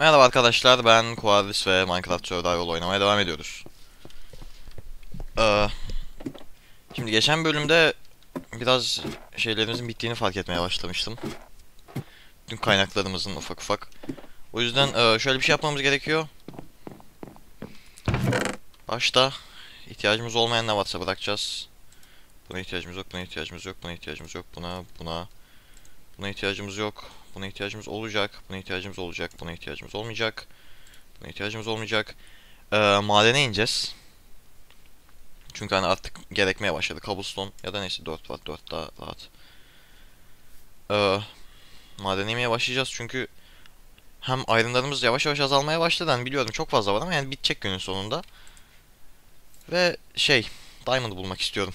Merhaba arkadaşlar ben Kuadris ve Minecraft Survival oynamaya devam ediyoruz. Ee, şimdi geçen bölümde biraz şeylerimizin bittiğini fark etmeye başlamıştım. Bütün kaynaklarımızın ufak ufak. O yüzden e, şöyle bir şey yapmamız gerekiyor. Başta ihtiyacımız olmayan ne varsa bırakacağız. Buna ihtiyacımız yok, buna ihtiyacımız yok, buna ihtiyacımız yok, buna, buna. Buna ihtiyacımız yok. Buna ihtiyacımız olacak. Buna ihtiyacımız olacak. Buna ihtiyacımız olmayacak. Buna ihtiyacımız olmayacak. Ee, madene ineceğiz. Çünkü hani artık gerekmeye başladı. Cobblestone ya da neyse 4 var. 4 daha rahat. Ee, madene inmeye başlayacağız çünkü hem ayrımlarımız yavaş yavaş azalmaya başladı. Hani biliyorum çok fazla var ama yani bitecek günün sonunda. Ve şey, Diamond'ı bulmak istiyorum.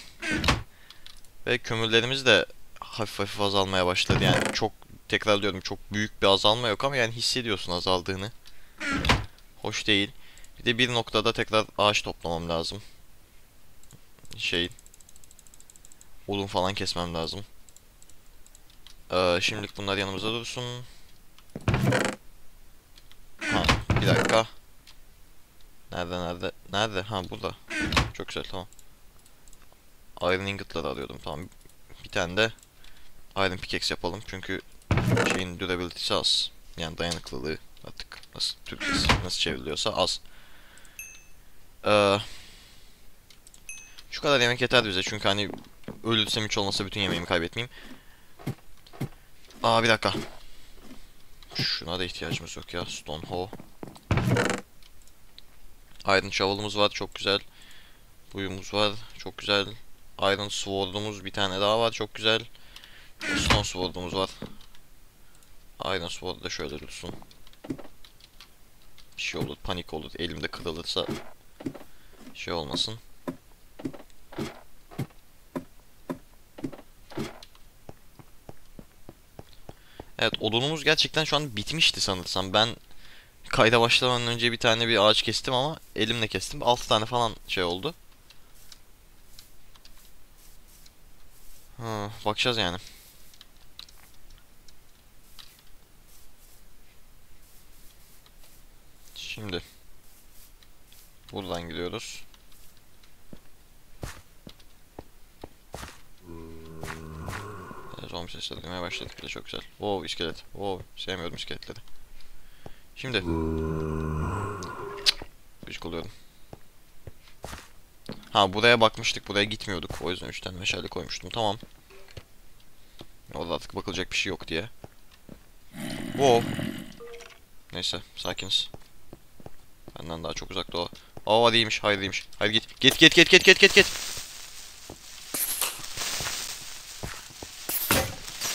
Ve kömürlerimiz de hafif hafif azalmaya başladı. Yani çok tekrar diyorum çok büyük bir azalma yok ama yani hissediyorsun azaldığını. Hoş değil. Bir de bir noktada tekrar ağaç toplamam lazım. Şey odun falan kesmem lazım. Ee, şimdilik bunlar yanımızda dursun. Ha, bir dakika. Nerede nerede? Nerede? Ha burada. Çok güzel tamam. Iron ingot'ları arıyordum tamam. Bir tane de Iron pickaxe yapalım çünkü şeyin durability'si az. Yani dayanıklılığı artık nasıl Türkçesi nasıl çevriliyorsa az. Ee, şu kadar yemek yeter bize çünkü hani ölürsem hiç olmasa bütün yemeğimi kaybetmeyeyim. Aa bir dakika. Şuna da ihtiyacımız yok ya. Stone hoe. Iron shovel'ımız var çok güzel. Buyumuz var çok güzel. Iron sword'umuz bir tane daha var çok güzel. Stone sword'umuz var. Iron sword da şöyle dursun. Bir şey olur panik olur elimde kırılırsa şey olmasın. Evet odunumuz gerçekten şu an bitmişti sanırsam. Ben kayda başlamadan önce bir tane bir ağaç kestim ama elimle kestim. 6 tane falan şey oldu. Ha, bakacağız yani. Şimdi buradan gidiyoruz. Zombi sesleri duymaya başladık bile çok güzel. Wow iskelet. Wow sevmiyorum iskeletleri. Şimdi Gıcık oluyorum. Ha buraya bakmıştık buraya gitmiyorduk. O yüzden 3 tane meşale koymuştum. Tamam. Orada artık bakılacak bir şey yok diye. Wow. Neyse sakiniz. Benden daha çok uzakta o. Aa değilmiş, hayır değilmiş. Hayır git. Git git git git git git git.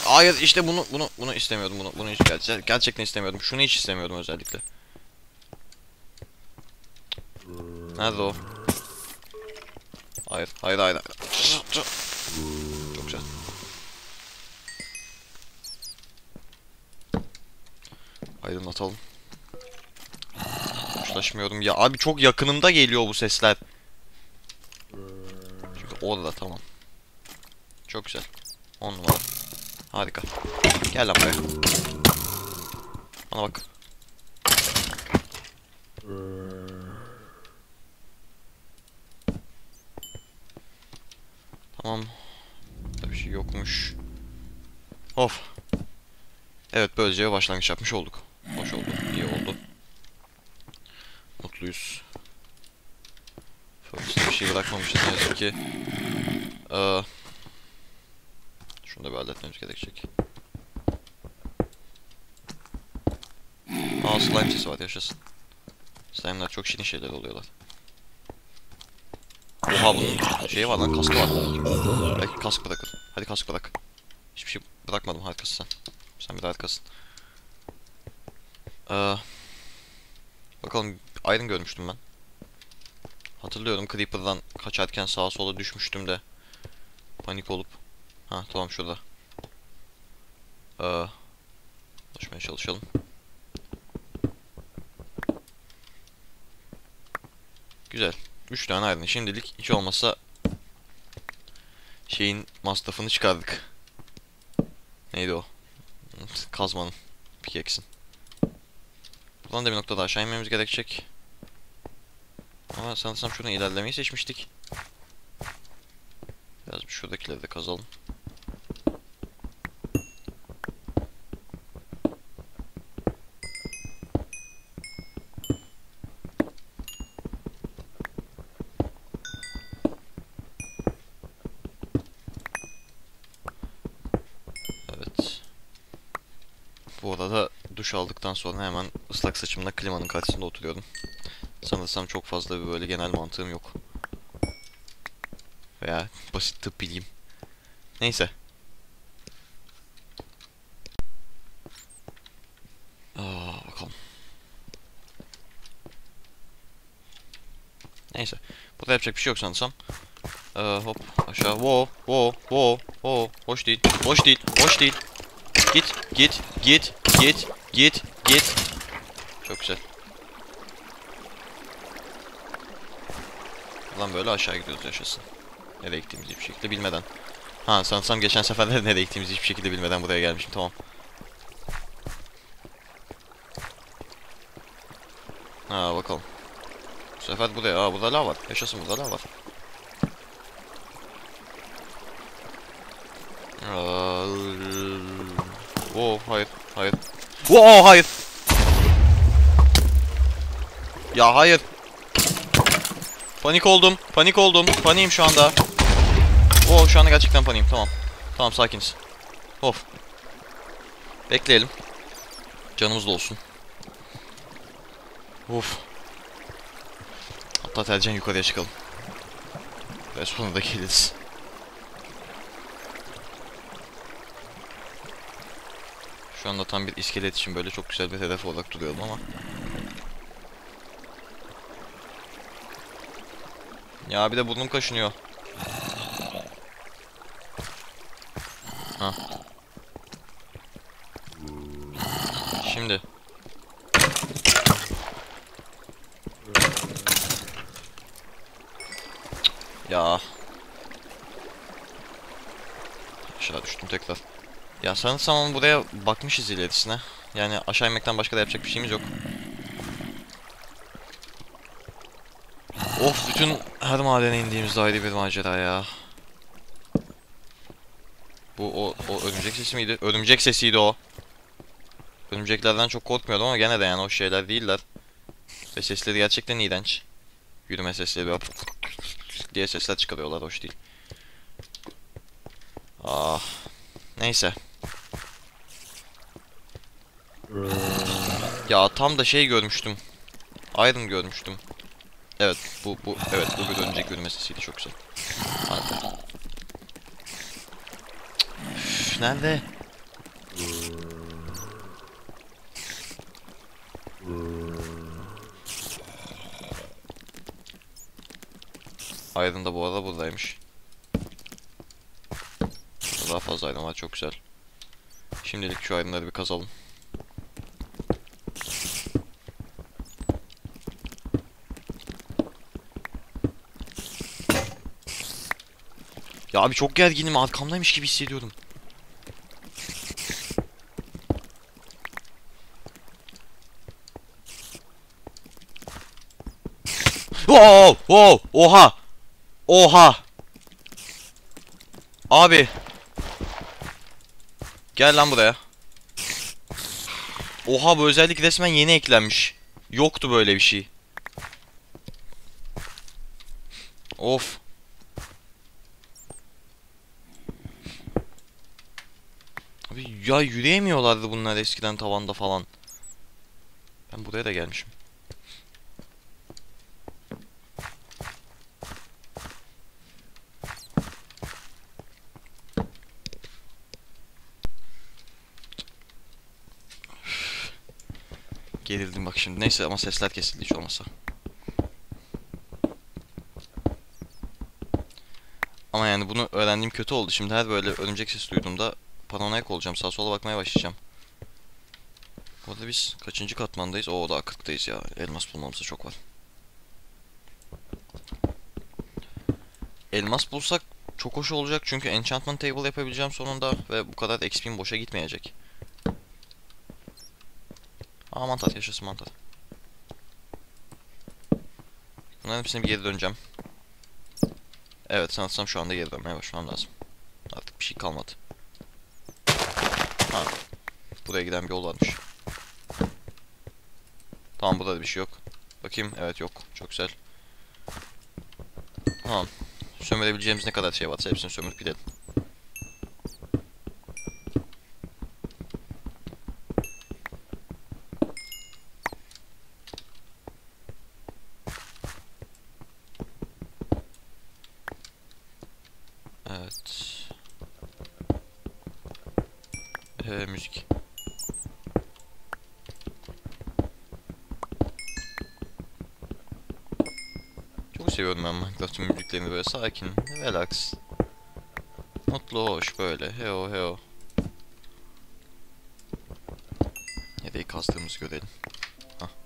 Hayır işte bunu bunu bunu istemiyordum bunu bunu hiç gerçekten, istemiyordum. Şunu hiç istemiyordum özellikle. Nerede o? Hayır, hayır, hayır. Çok güzel. Aydınlatalım. Hoşlaşmıyorum ya. Abi çok yakınımda geliyor bu sesler. Çünkü orada tamam. Çok güzel. 10 numara. Harika. Gel lan buraya. Bana bak. Tamam. Burada bir şey yokmuş. Of. Evet böylece başlangıç yapmış olduk. Hoş oldu. iyi oldu. Mutluyuz. Fırçada bir şey bırakmamışız ne yazık ki. Ee, şunu da bir halletmemiz gerekecek. Aa slime sesi var yaşasın. Slime'lar çok şirin şeyler oluyorlar. Oha bunun şeyi var lan kaskı var. Belki kask bırakır. Hadi kask bırak. Hiçbir şey bırakmadım harikasın sen. Sen bir de harikasın. Ee, bakalım Iron görmüştüm ben. Hatırlıyorum Creeper'dan kaçarken sağa sola düşmüştüm de panik olup. Ha tamam şurada. Ee, ulaşmaya çalışalım. Güzel. 3 tane Iron. Şimdilik hiç olmazsa şeyin masrafını çıkardık. Neydi o? Kazmanın. Pickaxe'in. Buradan da bir noktada aşağı inmemiz gerekecek. Ama sanırsam şuradan ilerlemeyi seçmiştik. Biraz bir şuradakileri de kazalım. Bu arada duş aldıktan sonra hemen ıslak saçımla klimanın karşısında oturuyorum. Sanırsam çok fazla bir böyle genel mantığım yok. Veya basit tıp bilgim. Neyse. Aa, bakalım. Neyse. Burada yapacak bir şey yok sanırsam. Ee, hop aşağı. Wo, wo, wo, wo. Hoş değil. Hoş değil. Hoş değil. Git, git, git, git, git, git. Çok güzel. Lan böyle aşağı gidiyoruz yaşasın. Nereye gittiğimizi hiçbir şekilde bilmeden. Ha sanırsam geçen seferler nereye gittiğimizi hiçbir şekilde bilmeden buraya gelmişim tamam. Ha bakalım. Bu sefer buraya. Aa burada lav var. Yaşasın burada lav var. Aa, Oo hayır hayır. Oo hayır. Ya hayır. Panik oldum. Panik oldum. Paniğim şu anda. Oo şu anda gerçekten paniğim. Tamam. Tamam sakiniz. Of. Bekleyelim. Canımız da olsun. Of. Hatta tercihen yukarıya çıkalım. Ve sonra da geliriz. Şu anda tam bir iskelet için böyle çok güzel bir hedef olarak duruyorum ama. Ya bir de burnum kaşınıyor. Ha. Şimdi. Ya. Aşağı düştüm tekrar. Ya sanırsam buraya bakmışız ilerisine. Yani aşağı inmekten başka da yapacak bir şeyimiz yok. Of bütün her madene indiğimizde ayrı bir macera ya. Bu o, o örümcek sesi miydi? Örümcek sesiydi o. Örümceklerden çok korkmuyordum ama gene de yani o şeyler değiller. Ve sesleri gerçekten iğrenç. Yürüme sesleri böyle diye sesler çıkarıyorlar hoş değil. Ah. Neyse. Ya tam da şey görmüştüm. Iron görmüştüm. Evet bu bu evet bu bir örümcek yürüme sesiydi çok güzel. Harika. Nerede? Iron da bu arada buradaymış. Burada Daha fazla iron var çok güzel. Şimdilik şu ironları bir kazalım. Ya abi çok gerginim arkamdaymış gibi hissediyorum. Wow, wow, oha. Oha. Abi. Gel lan buraya. Oha bu özellik resmen yeni eklenmiş. Yoktu böyle bir şey. Of. Abi ya yürüyemiyorlardı bunlar eskiden tavanda falan. Ben buraya da gelmişim. Gerildim bak şimdi. Neyse ama sesler kesildi hiç olmasa. Ama yani bunu öğrendiğim kötü oldu. Şimdi her böyle örümcek sesi duyduğumda paranoyak olacağım. Sağa sola bakmaya başlayacağım. Bu arada biz kaçıncı katmandayız? Oo daha 40'tayız ya. Elmas bulmamıza çok var. Elmas bulsak çok hoş olacak çünkü enchantment table yapabileceğim sonunda ve bu kadar XP'm boşa gitmeyecek. Aa mantar yaşasın mantar. Bunların hepsine bir geri döneceğim. Evet sanırsam şu anda geri dönmeye başlamam lazım. Artık bir şey kalmadı. Ha. Buraya giden bir yol varmış. Tamam burada da bir şey yok. Bakayım evet yok. Çok güzel. Tamam. Sömürebileceğimiz ne kadar şey varsa hepsini sömürüp gidelim. Evet. Ee, müzik. Seviyorum ben Minecraft'ın müziklerini böyle sakin, relax. Mutlu, hoş böyle. Heo heo. Nereyi kazdığımızı görelim. Hah.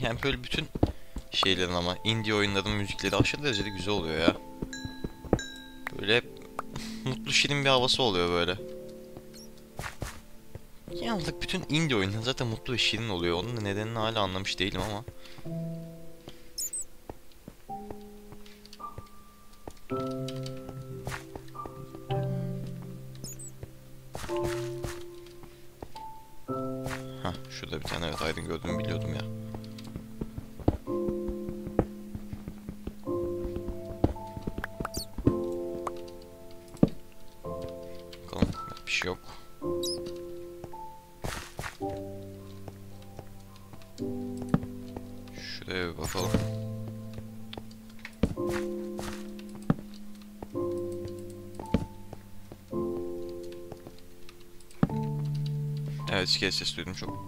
Yani böyle bütün şeylerin ama indie oyunların müzikleri aşırı derecede güzel oluyor ya. Böyle mutlu şirin bir havası oluyor böyle. Yalnız bütün indie oyunlar zaten mutlu ve şirin oluyor. Onun nedenini hala anlamış değilim ama. Hah şurada bir tane evet aydın gördüğümü biliyordum ya.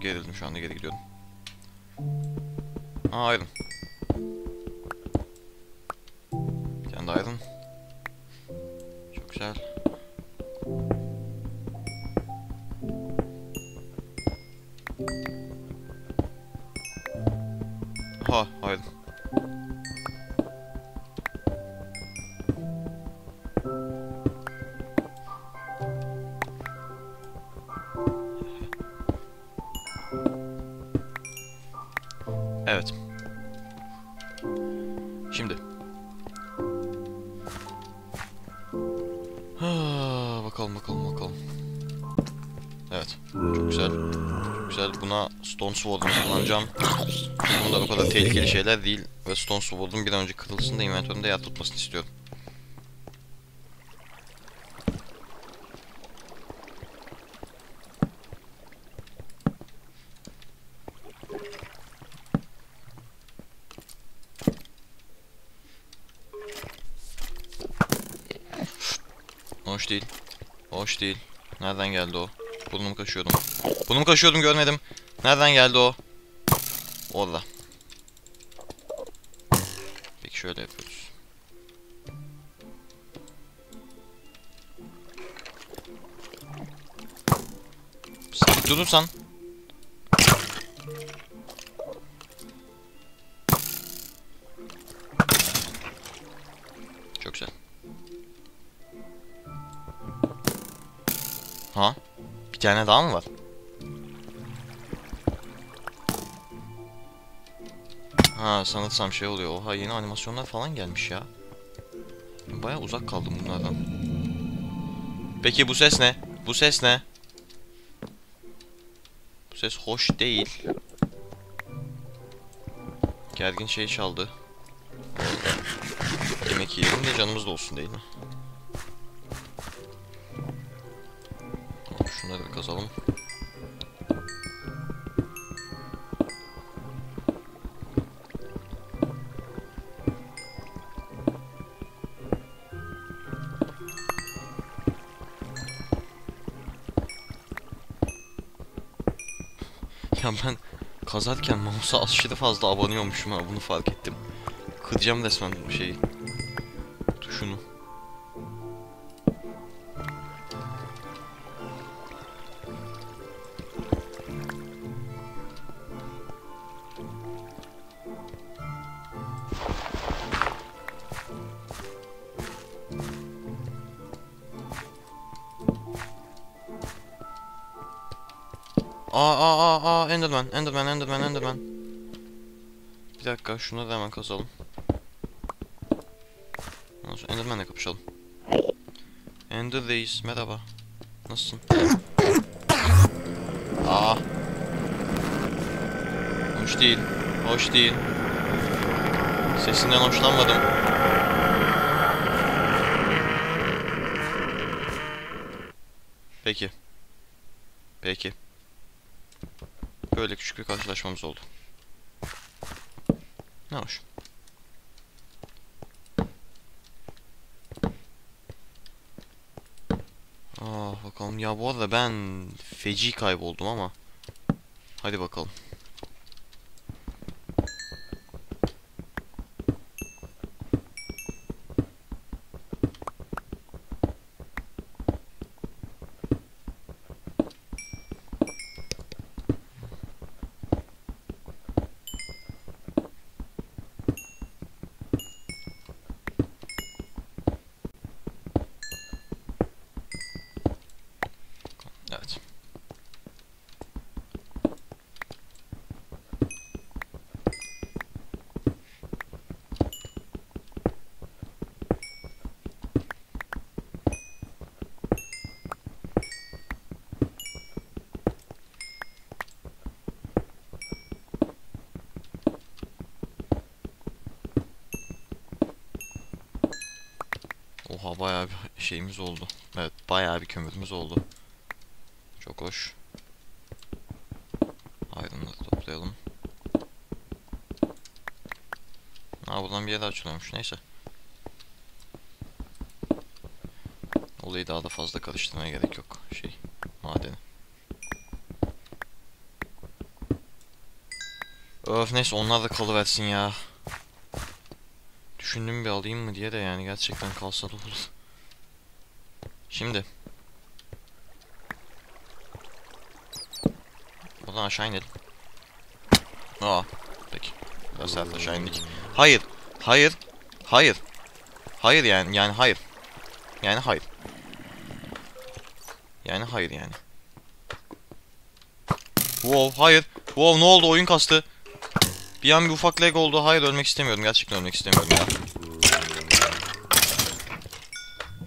Gerildim şu anda geri gidiyorum. Aa aydın. Stone Sword'umu kullanacağım. Bunlar o kadar tehlikeli şeyler değil. Ve Stone Sword'un bir an önce kırılsın da inventörümde yer tutmasını istiyorum. Hoş değil. Hoş değil. Nereden geldi o? Burnumu kaşıyordum. Burnumu kaşıyordum görmedim. Nereden geldi o? Orada. Peki şöyle yapıyoruz. Sabit durursan. Çok güzel. Ha? Bir tane daha mı var? Ha sanırsam şey oluyor. Oha yeni animasyonlar falan gelmiş ya. Baya uzak kaldım bunlardan. Peki bu ses ne? Bu ses ne? Bu ses hoş değil. Gergin şey çaldı. Yemek yiyelim de canımız da olsun değil mi? Şunları bir kazalım. Ya ben kazarken mouse'a aşırı fazla abanıyormuşum ha bunu fark ettim. Kıracağım resmen şeyi. Aa aa aa aa Enderman Enderman Enderman Enderman. Bir dakika şunu da hemen kazalım. Enderman'le kapışalım. Ender Reis merhaba. Nasılsın? Aa. Hoş değil. Hoş değil. Sesinden hoşlanmadım. Peki. Peki. Bir karşılaşmamız oldu. Ne hoş. Ah bakalım ya bu arada ben feci kayboldum ama. Hadi bakalım. Oha bayağı bir şeyimiz oldu. Evet bayağı bir kömürümüz oldu. Çok hoş. Aydınları toplayalım. Aa buradan bir yer açılıyormuş neyse. Olayı daha da fazla karıştırmaya gerek yok. Şey madeni. Öf neyse onlar da kalıversin ya. Düşündüm bir alayım mı diye de yani gerçekten kalsa da olur. Şimdi. Oradan aşağı inelim. Aa, peki. Biraz sert aşağı indik. Hayır, hayır, hayır. Hayır yani, yani hayır. Yani hayır. Yani hayır yani. Wow, hayır. Wow, ne oldu? Oyun kastı. Bir an bir ufak lag oldu. Hayır, ölmek istemiyorum. Gerçekten ölmek istemiyorum ya.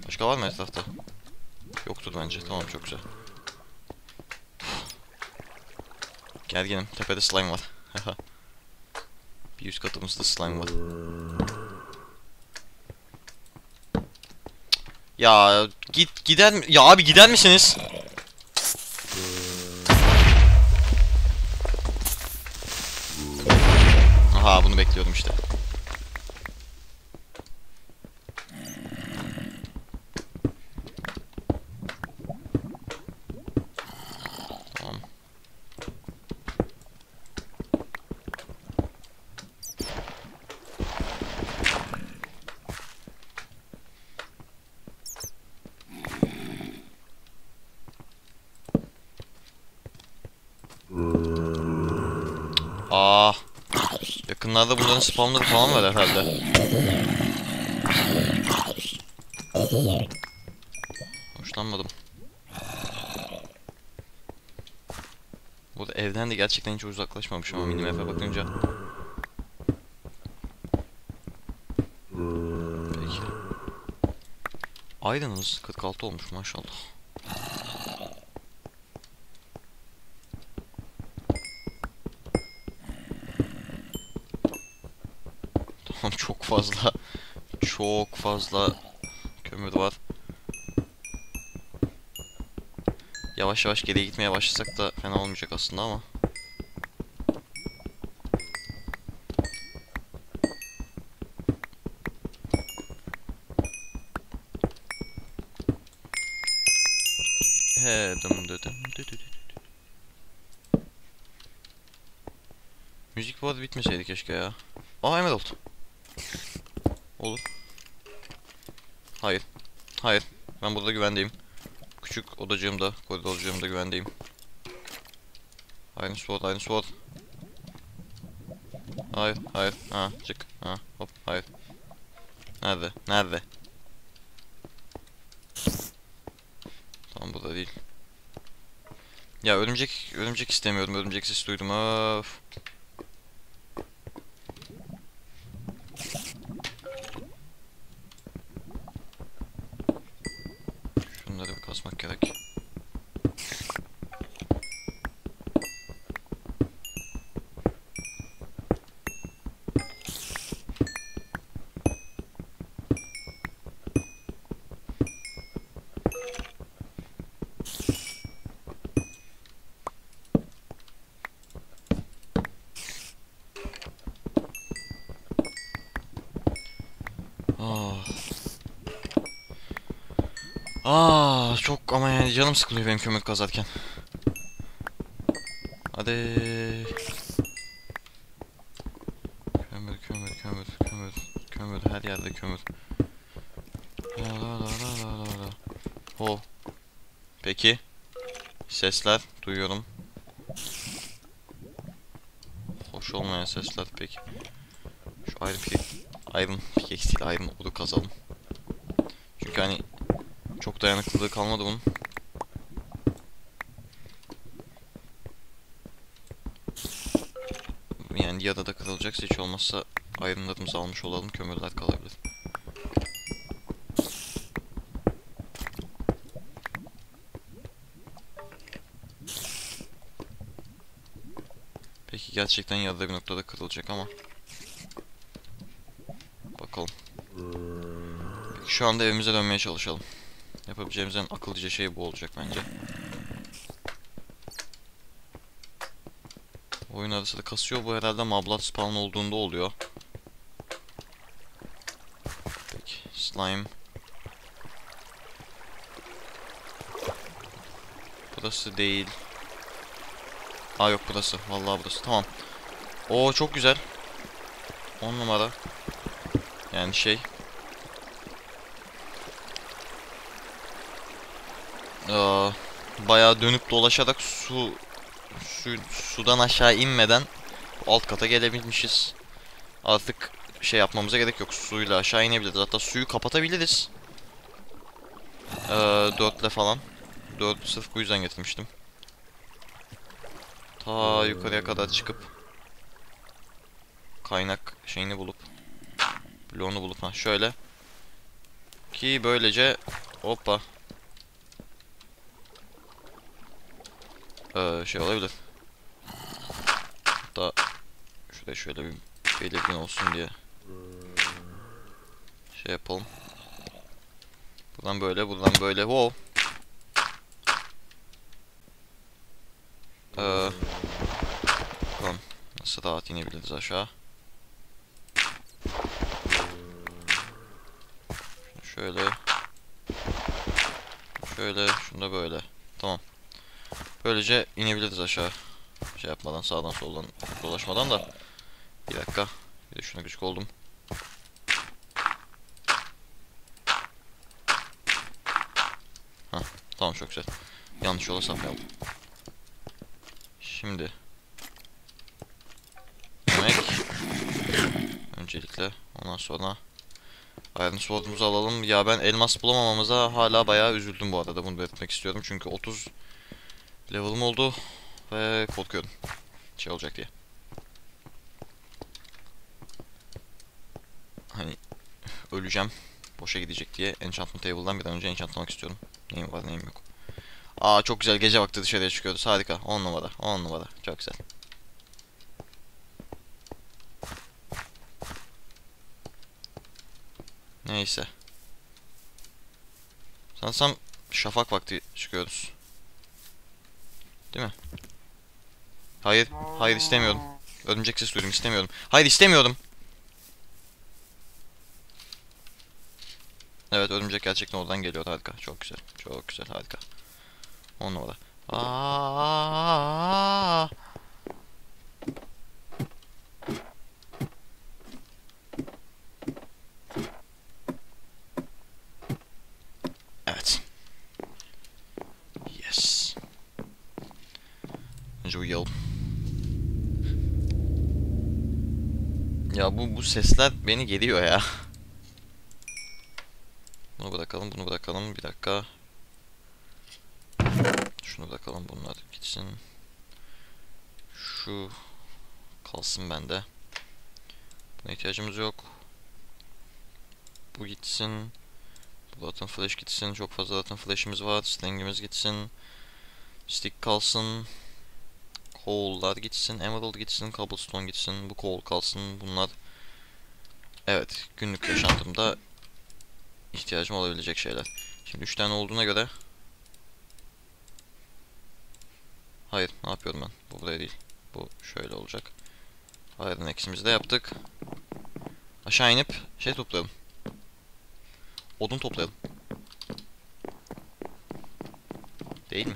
Başka var mı etrafta? Yoktur bence. Tamam, çok güzel. Gerginim. Tepede slime var. bir üst katımızda slime var. Ya git gider mi? Ya abi gider misiniz? Bekliyordum işte. Tamam. Aa. Yakınlarda bunların spamları falan var herhalde. Hoşlanmadım. Bu da evden de gerçekten hiç uzaklaşmamışım ama minimap'e bakınca. Aydın'ımız 46 olmuş maşallah. Çok fazla çok fazla kömür var. Yavaş yavaş geriye gitmeye başlasak da fena olmayacak aslında ama. He dım dı dım dı dı. Müzik bu arada bitmeseydi keşke ya. Aa Emerald. Olur. Hayır. Hayır. Ben burada güvendeyim. Küçük odacığımda, koridorcuğumda güvendeyim. Aynı sword, aynı sword. Hayır, hayır. Ha, çık. Ha, hop, hayır. Nerede? Nerede? Tamam burada değil. Ya örümcek örümcek istemiyorum. Örümcek sesi duydum. Öf. Ah çok ama yani canım sıkılıyor benim kömür kazarken. Hadi. Kömür kömür kömür kömür kömür her yerde kömür. La la la la la la. Ho. Peki. Sesler duyuyorum. Hoş olmayan sesler peki. Şu ayrı bir Iron pickaxe değil Iron odu kazalım. Çünkü hani dayanıklılığı kalmadı bunun. Yani ya da da kırılacaksa hiç olmazsa Iron'larımızı almış olalım kömürler kalabilir. Peki gerçekten yarıda bir noktada kırılacak ama Bakalım. Peki şu anda evimize dönmeye çalışalım. Yapabileceğimiz en akıllıca şey bu olacak bence. Oyun arası da kasıyor. Bu herhalde mablat spawn olduğunda oluyor. Peki. Slime. Burası değil. Aa yok burası. Vallahi burası. Tamam. Oo çok güzel. 10 numara. Yani şey. Aa, bayağı dönüp dolaşarak su, su sudan aşağı inmeden alt kata gelebilmişiz. Artık şey yapmamıza gerek yok. Suyla aşağı inebiliriz. Hatta suyu kapatabiliriz. Ee, dörtle falan. Dört sırf bu yüzden getirmiştim. Ta yukarıya kadar çıkıp kaynak şeyini bulup bloğunu bulup ha şöyle ki böylece hoppa ee, şey olabilir. Hatta şuraya şöyle bir belirgin olsun diye şey yapalım. Buradan böyle, buradan böyle. Wow. Ee, bakalım nasıl rahat inebiliriz aşağı. Şöyle. Şöyle, şunu da böyle. Tamam. Böylece inebiliriz aşağı. Şey yapmadan, sağdan soldan dolaşmadan da. Bir dakika. Bir de şuna gıcık oldum. Hah, tamam çok güzel. Yanlış yola sapmayalım. Şimdi. Yemek. Öncelikle. Ondan sonra Iron Sword'umuzu alalım. Ya ben elmas bulamamamıza hala bayağı üzüldüm bu arada. Bunu belirtmek istiyorum. Çünkü 30 level'ım oldu. Ve korkuyorum. Şey olacak diye. Hani öleceğim. Boşa gidecek diye Enchantment Table'dan bir an önce enchantlamak istiyorum. Neyim var neyim yok. Aa çok güzel gece vakti dışarıya çıkıyoruz. Harika. 10 numara. 10 numara. Çok güzel. Neyse. Sanırsam şafak vakti çıkıyoruz. Değil mi? Hayır. Hayır istemiyorum. Örümcek ses duydum istemiyorum. Hayır istemiyorum. Evet örümcek gerçekten oradan geliyor harika. Çok güzel. Çok güzel harika. On numara. Aa! Evet. Yes. Önce uyuyalım. Ya bu bu sesler beni geliyor ya. Bunu bırakalım, bunu bırakalım. Bir dakika. Şunu bırakalım bunlar gitsin. Şu kalsın bende. Buna ihtiyacımız yok. Bu gitsin. Bu zaten flash gitsin. Çok fazla zaten flash'imiz var. Sling'imiz gitsin. Stick kalsın. Coal'lar gitsin. Emerald gitsin. Cobblestone gitsin. Bu coal kalsın. Bunlar Evet. Günlük yaşantımda ihtiyacım olabilecek şeyler. Şimdi 3 tane olduğuna göre Hayır, ne yapıyorum ben? Bu buraya değil. Bu şöyle olacak. Hayırın eksimizi de yaptık. Aşağı inip şey toplayalım. Odun toplayalım. Değil mi?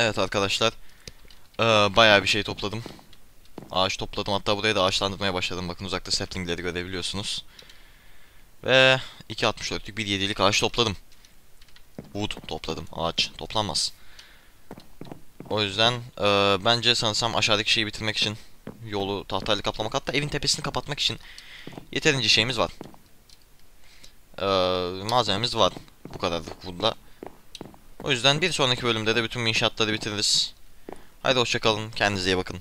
Evet arkadaşlar. Ee, bayağı bir şey topladım. Ağaç topladım. Hatta buraya da ağaçlandırmaya başladım. Bakın uzakta saplingleri görebiliyorsunuz. Ve 2.64'lük bir 7'lik ağaç topladım. Wood topladım. Ağaç toplanmaz. O yüzden e, bence sanırsam aşağıdaki şeyi bitirmek için yolu tahtayla kaplamak hatta evin tepesini kapatmak için yeterince şeyimiz var. E, malzememiz var. Bu kadar wood'la. O yüzden bir sonraki bölümde de bütün inşaatları bitiririz. Haydi hoşçakalın. Kendinize iyi bakın.